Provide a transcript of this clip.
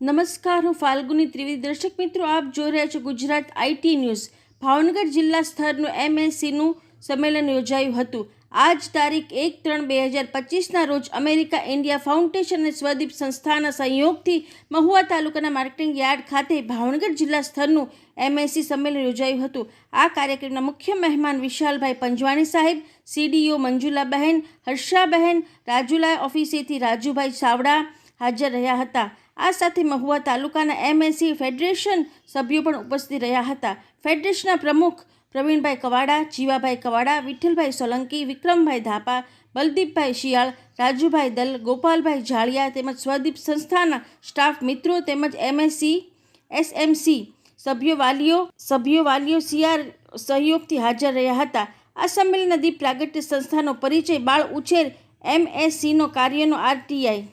નમસ્કાર, હું ફાલ્ગુની ત્રિવેદી. દર્શક મિત્રો, આપ જોઈ રહ્યા છો ગુજરાત આઈટી ન્યૂઝ. ભાવનગર જિલ્લા સ્તરનું એમએસસીનું સંમેલન યોજાયું હતું. આજ તારીખ એક ત્રણ બે હજાર પચીસના રોજ અમેરિકા ઇન્ડિયા ફાઉન્ડેશન અને સ્વદીપ સંસ્થાના સહયોગથી મહુવા તાલુકાના માર્કેટિંગ યાર્ડ ખાતે ભાવનગર જિલ્લા સ્તરનું એમએસસી સંમેલન યોજાયું હતું. આ કાર્યક્રમના મુખ્ય મહેમાન વિશાલભાઈ પંજવાણી સાહેબ, સીડીઓ મંજુલાબહેન, હર્ષાબહેન રાજુલા ઓફિસેથી રાજુભાઈ ચાવડા હાજર રહ્યા હતા. આ સાથે મહુવા તાલુકાના એમએસસી ફેડરેશન સભ્યો પણ ઉપસ્થિત રહ્યા હતા. ફેડરેશનના પ્રમુખ પ્રવીણભાઈ કવાડા, જીવાભાઈ કવાડા, વિઠ્ઠલભાઈ સોલંકી, વિક્રમભાઈ ધાપા, બલદીપભાઈ શિયાળ, રાજુભાઈ દલ, ગોપાલભાઈ જાળિયા તેમજ સ્વદીપ સંસ્થાના સ્ટાફ મિત્રો તેમજ એમએસસી, એસએમસી સભ્યો વાલીઓ સભ્યો વાલીઓ સીઆર સહયોગથી હાજર રહ્યા હતા. આ સંમેલન દીપ પ્રાગટ્ય સંસ્થાનો પરિચય બાળ ઉછેર એમએસસીનો કાર્યનો આરટીઆઈ